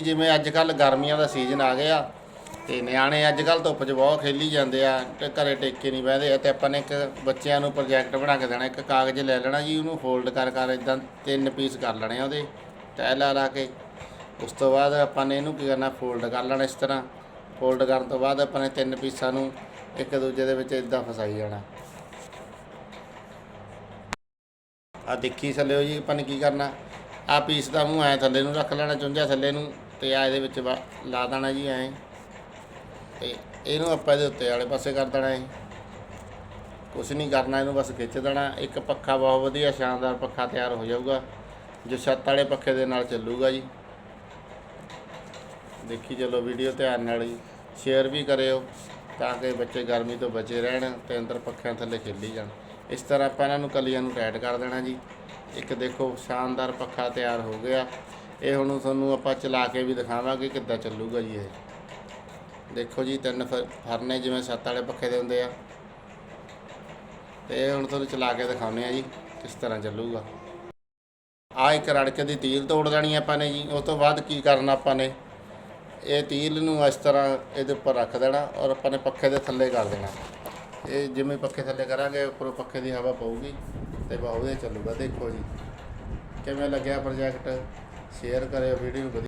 ਜਿਵੇਂ ਅੱਜ ਕੱਲ ਗਰਮੀਆਂ ਦਾ ਸੀਜ਼ਨ ਆ ਗਿਆ ਤੇ ਨਿਆਣੇ ਅੱਜ ਕੱਲ ਧੁੱਪ 'ਚ ਬਹੁਤ ਖੇਲੀ ਜਾਂਦੇ ਆ ਤੇ ਘਰੇ ਟੇਕੇ ਨਹੀਂ ਬਹਿੰਦੇ ਆ ਤੇ ਆਪਾਂ ਨੇ ਇੱਕ ਬੱਚਿਆਂ ਨੂੰ ਪ੍ਰੋਜੈਕਟ ਬਣਾ ਕੇ ਦੇਣਾ, ਇੱਕ ਕਾਗਜ਼ ਲੈ ਲੈਣਾ ਜੀ, ਉਹਨੂੰ ਫੋਲਡ ਕਰ ਕਰ ਇਦਾਂ ਤਿੰਨ ਪੀਸ ਕਰ ਲੈਣੇ ਆ ਉਹਦੇ ਤਹਿ ਲਾ ਲਾ ਕੇ। ਉਸ ਤੋਂ ਬਾਅਦ ਆਪਾਂ ਨੇ ਇਹਨੂੰ ਕੀ ਕਰਨਾ ਫੋਲਡ ਕਰ ਲੈਣਾ ਇਸ ਤਰ੍ਹਾਂ। ਫੋਲਡ ਕਰਨ ਤੋਂ ਬਾਅਦ ਆਪਾਂ ਨੇ ਤਿੰਨ ਪੀਸਾਂ ਨੂੰ ਇੱਕ ਦੂਜੇ ਦੇ ਵਿੱਚ ਇਦਾਂ ਫਸਾਈ ਜਾਣਾ। ਆ ਦੇਖੀ ਥੱਲੇ ਜੀ ਆਪਾਂ ਨੇ ਕੀ ਕਰਨਾ ਆ ਪੀਸ ਦਾ ਮੂੰਹ ਐ ਥੱਲੇ ਨੂੰ ਰੱਖ ਲੈਣਾ, ਚੁੰਝਾ ਥੱਲੇ ਨੂੰ। ਤੇ ਆ ਇਹਦੇ ਵਿੱਚ ਵਾ- ਲਾ ਦੇਣਾ ਜੀ ਐਂ। ਤੇ ਇਹਨੂੰ ਆਪਾਂ ਇਹਦੇ ਉੱਤੇ ਵਾਲੇ ਪਾਸੇ ਕਰ ਦੇਣਾ ਹੈ ਕੁਛ ਨਹੀਂ ਕਰਨਾ, ਇਹਨੂੰ ਬਸ ਖਿੱਚ ਦੇਣਾ। ਇੱਕ ਪੱਖਾ ਬਹੁਤ ਵਧੀਆ, ਸ਼ਾਨਦਾਰ ਪੱਖਾ ਤਿਆਰ ਹੋ ਜਾਊਗਾ। ਜੋ ਛੱਤ ਵਾਲੇ ਪੱਖੇ ਦੇ ਨਾਲ ਚੱਲੂਗਾ ਜੀ। ਦੇਖੀ ਚਲੋ ਵੀਡੀਓ ਧਿਆਨ ਨਾਲ ਜੀ। ਸ਼ੇਅਰ ਵੀ ਕਰਿਓ ਤਾਂ ਕਿ ਬੱਚੇ ਗਰਮੀ ਤੋਂ ਬਚੇ ਰਹਿਣ ਤੇ ਅੰਦਰ ਪੱਖਿਆਂ ਥੱਲੇ ਖੇਲੀ ਜਾਣ। ਇਸ ਤਰ੍ਹਾਂ ਆਪਾਂ ਇਹਨਾਂ ਨੂੰ ਕਲੀਆਂ ਨੂੰ ਟਾਈਟ ਕਰ ਦੇਣਾ ਜੀ। ਇੱਕ ਦੇਖੋ, ਸ਼ਾਨਦਾਰ ਪੱਖਾ ਤਿਆਰ ਹੋ ਗਿਆ। ਇਹ ਹੁਣ ਤੁਹਾਨੂੰ ਆਪਾਂ ਚਲਾ ਕੇ ਵੀ ਦਿਖਾਵਾਂਗੇ ਕਿੱਦਾਂ ਚੱਲੂਗਾ ਜੀ ਇਹ। ਦੇਖੋ ਜੀ, ਤਿੰਨ ਫ- ਫਰਨੇ ਜਿਵੇਂ ਸੱਤ ਵਾਲੇ ਪੱਖੇ ਦੇ ਹੁੰਦੇ ਆ। ਤੇ ਇਹ ਹੁਣ ਤੁਹਾਨੂੰ ਚਲਾ ਕੇ ਦਿਖਾਉਂਦੇ ਆ ਜੀ, ਕਿਸ ਤਰ੍ਹਾਂ ਚੱਲੂਗਾ। ਆ ਇੱਕ ਰੜਕੇ ਦੀ ਤੀਲ ਤੋੜ ਦੇਣੀ ਆਪਾਂ ਨੇ ਜੀ ਉਸ ਤੋਂ ਬਾਅਦ ਕੀ ਕਰਨਾ ਆਪਾਂ ਨੇ? ਇਹ ਤੀਲ ਨੂੰ ਇਸ ਤਰ੍ਹਾਂ ਇਹਦੇ ਉੱਪਰ ਰੱਖ ਦੇਣਾ ਔਰ ਆਪਾਂ ਨੇ ਪੱਖੇ ਦੇ ਥੱਲੇ ਕਰ ਦੇਣਾ। ਇਹ ਜਿਵੇਂ ਪੱਖੇ ਥੱਲੇ ਕਰਾਂਗੇ, ਉੱਪਰੋਂ ਪੱਖੇ ਦੀ ਹਵਾ ਪਊਗੀ ਤੇ ਬਾਹੂ ਦੇ ਚੱਲੂਗਾ। ਦੇਖੋ ਜੀ, ਕਿਵੇਂ ਲੱਗਿਆ ਪ੍ਰੋਜੈਕਟ? ਸ਼ੇਅਰ ਕਰਿਓ ਵੀਡੀਓ ਵਧੀਆ